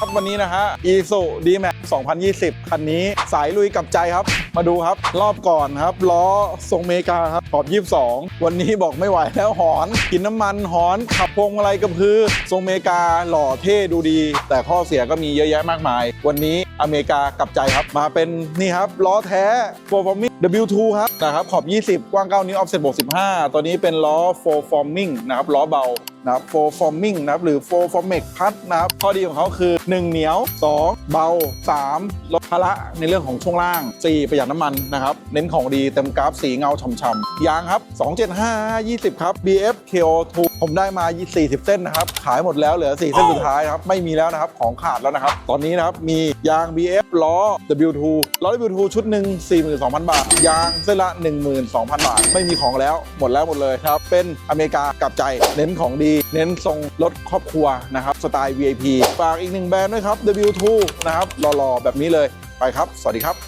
ครับวันนี้นะฮะ i s u d m a x 2020 คันนี้สายลุยกับใจครับ มาดูครับ รอบก่อนครับ ล้อทรงเมกาครับขอบ 22 วันนี้บอกไม่ไหวแล้วหอน กินน้ำมันหอน ขับพวงมาลัยกระพือ ทรงเมกาหล่อเท่ดูดี แต่ข้อเสียก็มีเยอะแยะมากมาย วันนี้อเมริกากับใจครับ มาเป็นนี่ครับ ล้อแท้ Performing W2 ครับนะครับขอบ 20 กว้าง 9 นิ้ว offset บวก15 ตัวนี้เป็นล้อ Full Forming นะครับล้อเบานะครับ four forming นะครับหรือ four formex พัดนะครับข้อดีของเขาคือ 1 เหนียว 2 เบา 3 ล ภาระในเรื่องของช่วงล่าง 4 ประหยัดน้ำมันนะครับ เน้นของดีเต็มกราฟสีเงาช่ำๆยางครับ 275 20 ครับ BF KO2 ผมได้มา 40 เส้นนะครับ ขายหมดแล้วเหลือ 4 เส้นสุดท้ายครับ ไม่มีแล้วนะครับ ของขาดแล้วนะครับ ตอนนี้นะครับ มียาง BF ล้อ W2 ล้อ W2 ชุดหนึ่ง42,000 บาท ยางเส้นละ 12,000 บาท ไม่มีของแล้วหมดแล้วหมดเลยครับ เป็นอเมริกากับใจ เน้นของดี เน้นทรงรถครอบครัวนะครับ สไตล์ VIP ฝากอีกหนึ่งแบรนด์ด้วยครับ W2 นะครับหล่อๆแบบนี้เลย ไปครับ สวัสดีครับ